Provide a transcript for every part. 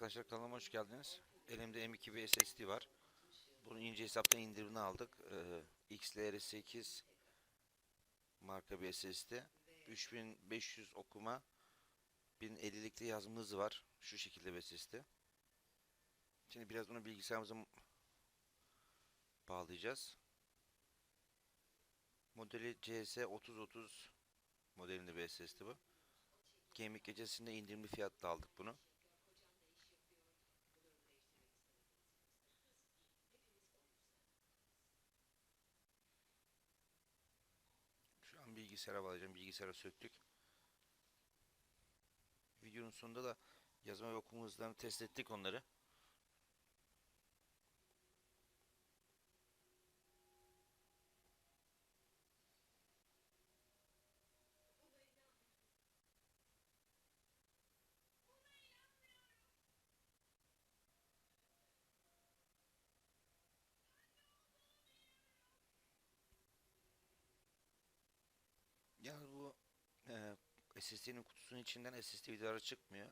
Arkadaşlar kanalıma hoş geldiniz. Elimde M2 bir SSD var. Bunu ince hesaptan indirimini aldık. Ee, XLR8 marka bir SSD. 3500 okuma 1050'likte yazım hızı var. Şu şekilde bir SSD. Şimdi biraz bunu bilgisayarımıza bağlayacağız. Modeli CS3030 modelinde bir SSD bu. Gaming gecesinde indirimli fiyatla aldık bunu. Şu an bilgisayara bağlayacağım. Bilgisayara söktük. Videonun sonunda da yazma ve okuma hızlarını test ettik onları. Yani bu e, SSD'nin kutusunun içinden SSD vidaları çıkmıyor.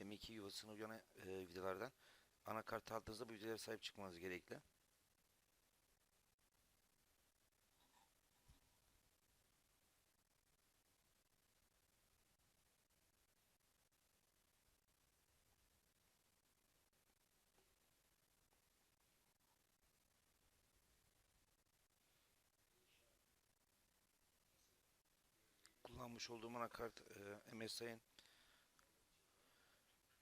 M2 yuvasına uyan e, vidalardan. Anakart aldığınızda bu vidalara sahip çıkmanız gerekli. Kullanmış olduğum anakart e, MSI'ın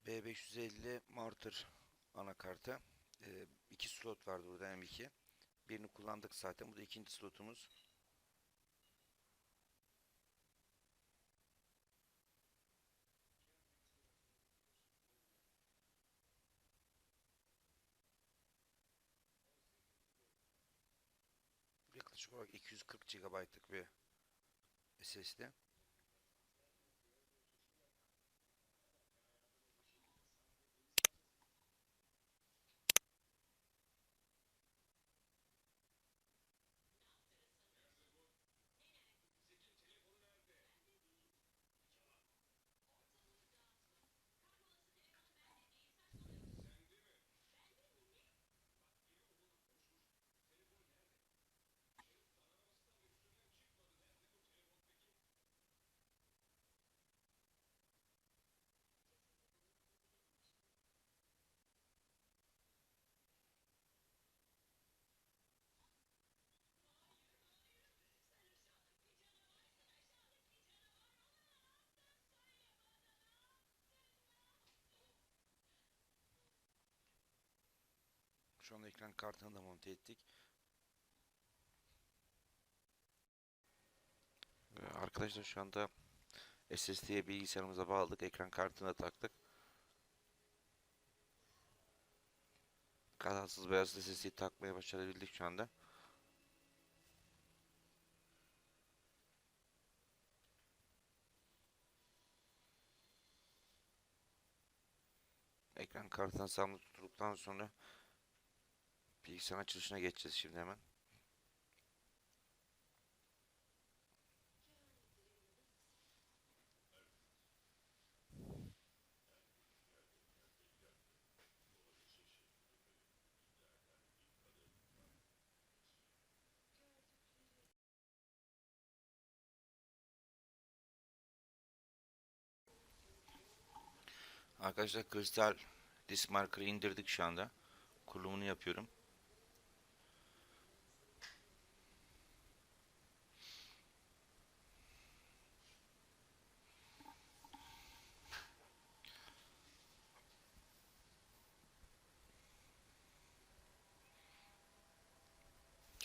B550 Martyr anakartı. E, iki slot vardı burada M2. Birini kullandık zaten. Bu da ikinci slotumuz. Yaklaşık olarak 240 GB'lık bir SSD. Şu anda ekran kartını da monte ettik. Ee, Arkadaşlar şu anda SSD'ye bilgisayarımıza bağladık. Ekran kartını da taktık. Kazasız beyaz SSD'yi takmaya başarabildik şu anda. Ekran kartını sağlamda tuttuktan sonra bilgisayar açılışına geçeceğiz şimdi hemen. Arkadaşlar kristal disk marker'ı indirdik şu anda. Kurulumunu yapıyorum.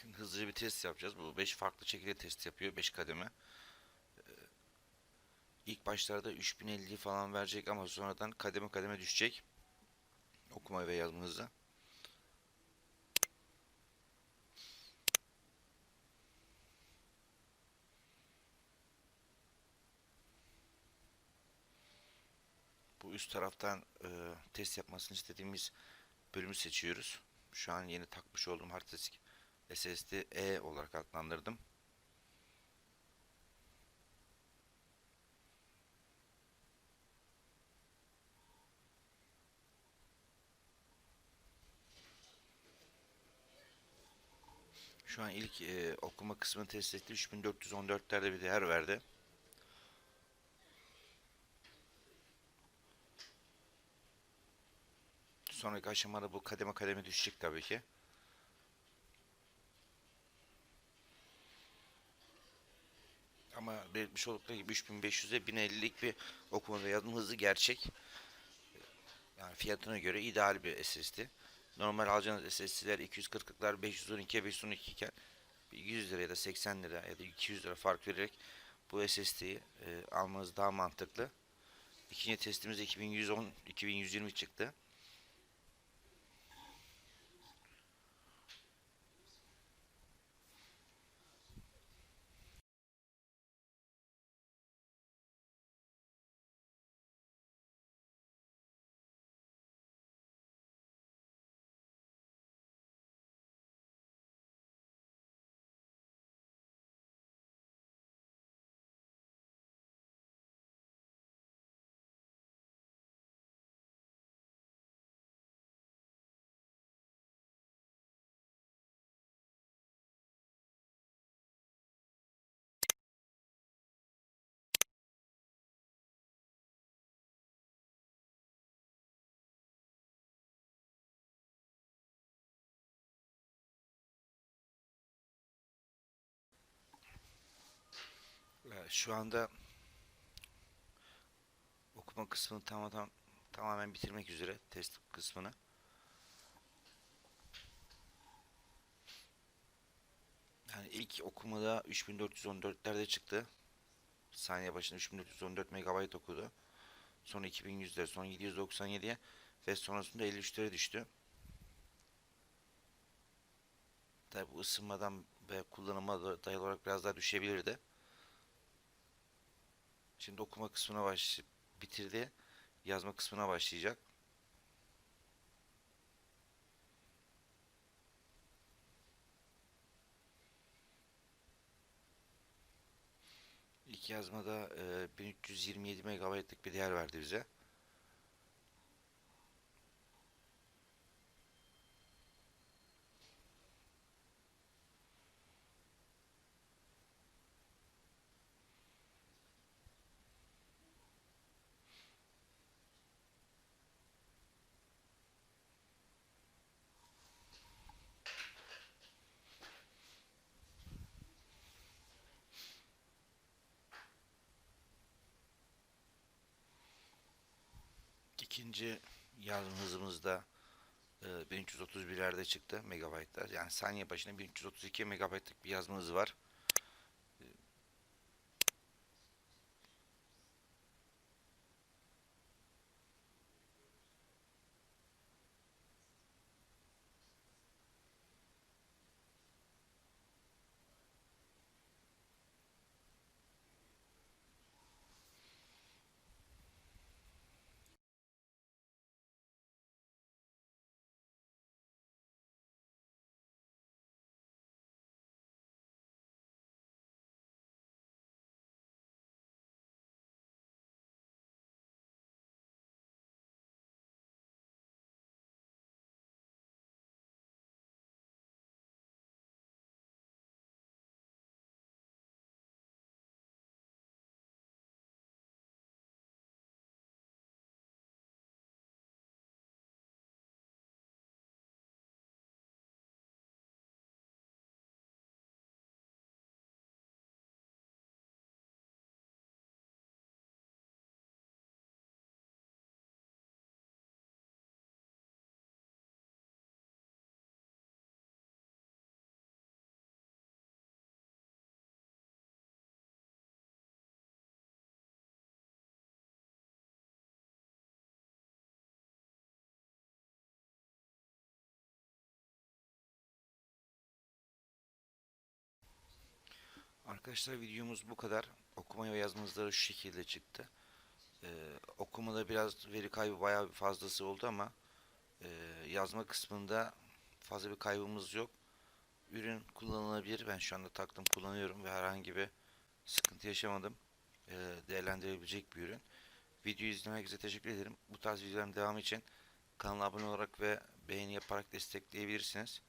Şimdi hızlıca bir test yapacağız. Bu 5 farklı şekilde test yapıyor. 5 kademe. Ee, İlk başlarda 3050 falan verecek ama sonradan kademe kademe düşecek. Okuma ve yazma hızı. Bu üst taraftan e, test yapmasını istediğimiz bölümü seçiyoruz. Şu an yeni takmış olduğum hard disk SSD E olarak adlandırdım. Şu an ilk e, okuma kısmını test etti. 3414'lerde bir değer verdi. Sonraki aşamada bu kademe kademe düşecek tabii ki. Ama belirtmiş oldukları gibi 3500'e 1050'lik bir okuma ve yazma hızı gerçek. Yani fiyatına göre ideal bir SSD. Normal alacağınız SSD'ler 240'lıklar 512'ye 512 iken 100 lira ya da 80 lira ya da 200 lira fark vererek bu SSD'yi e, almanız daha mantıklı. İkinci testimiz 2110 2120 çıktı. Şu anda okuma kısmını tamamen tamamen bitirmek üzere test kısmını. Yani ilk okumada 3414'lerde çıktı. Saniye başına 3414 MB okudu. Sonra 2100'lere, sonra 797'ye ve sonrasında 53'lere düştü. Tabi bu ısınmadan ve kullanıma da- dayalı olarak biraz daha düşebilirdi. Şimdi okuma kısmına baş bitirdi. Yazma kısmına başlayacak. İlk yazmada e, 1327 MB'lık bir değer verdi bize. İkinci yazma hızımızda e, 1331'lerde çıktı megabaytlar. Yani saniye başına 1332 megabaytlık bir yazma hızı var. Arkadaşlar videomuz bu kadar. Okuma ve yazma hızları şu şekilde çıktı. Ee, okumada biraz veri kaybı bayağı fazlası oldu ama e, yazma kısmında fazla bir kaybımız yok. Ürün kullanılabilir. Ben şu anda taktım kullanıyorum ve herhangi bir sıkıntı yaşamadım. Ee, değerlendirebilecek bir ürün. Videoyu izlemek için teşekkür ederim. Bu tarz videoların devamı için kanala abone olarak ve beğeni yaparak destekleyebilirsiniz.